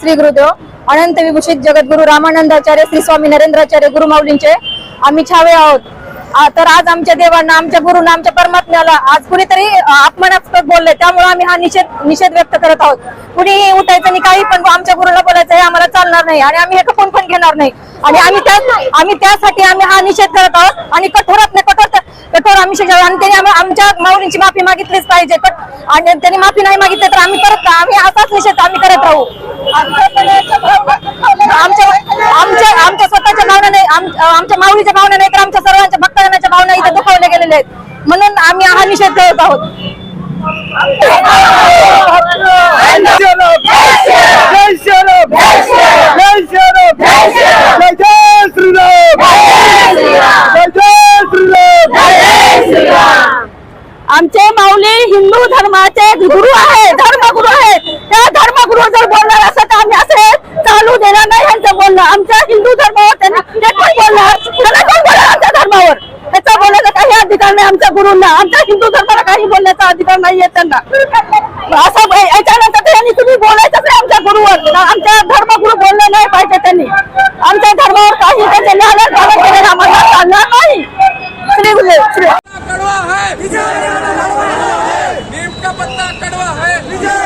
श्री गुरुदेव अनंत विभूषित जगद्गुरु रामानंदाचार्य श्री स्वामी नरेंद्राचार्य गुरुमाऊलींचे आम्ही छावे आहोत. तर आज आमच्या देवांना आमच्या गुरुना आमच्या परमात्म्याला आज कुणीतरी अपमानास्पद बोलले त्यामुळे आम्ही हा निषेध निषेध व्यक्त करत आहोत. कुणीही उठायचं आणि काही पण आमच्या गुरुला बोलायचं हे आम्हाला चालणार नाही आणि आम्ही हे खपून पण घेणार नाही. आणि आम्ही त्या आम्ही त्यासाठी आम्ही हा निषेध करत आहोत आणि कठोरात कठोर आम्ही शिक्षा आणि त्यांनी आमच्या माऊलींची माफी मागितलीच पाहिजे. तर आणि त्यांनी माफी नाही मागितली तर आम्ही परत आम्ही असाच निषेध आम्ही करत राहू. आमच्या आमच्या आमच्या स्वतःच्या भावना नाही आमच्या माऊलीच्या भावना नाही तर आमच्या सर्वांच्या भक्तजनाच्या भावना इथे दुखावल्या गेलेल्या आहेत. म्हणून आम्ही हा निषेध करत आहोत. आमचे माऊली हिंदू धर्माचे गुरु आहे धर्मगुरु आहे त्या धर्मगुरु जर बोलणार असं तर आम्ही असे चालू देणार नाही यांचं बोलणं. आमच्या हिंदू धर्मावर त्यांना ते बोलणार. त्याला कोण बोलणार आमच्या धर्मावर? त्याचा बोलायचा काही अधिकार नाही आमच्या गुरुंना. आमच्या हिंदू धर्माला काही बोलण्याचा अधिकार नाहीये त्यांना. असं याच्यानंतर त्यांनी तुम्ही बोलायचं नाही आमच्या गुरुवर. आमच्या धर्मगुरु बोलले नाही पाहिजे त्यांनी. आमच्या धर्मावर काही त्याचे लालन पालन केलेलं आम्हाला リチャー！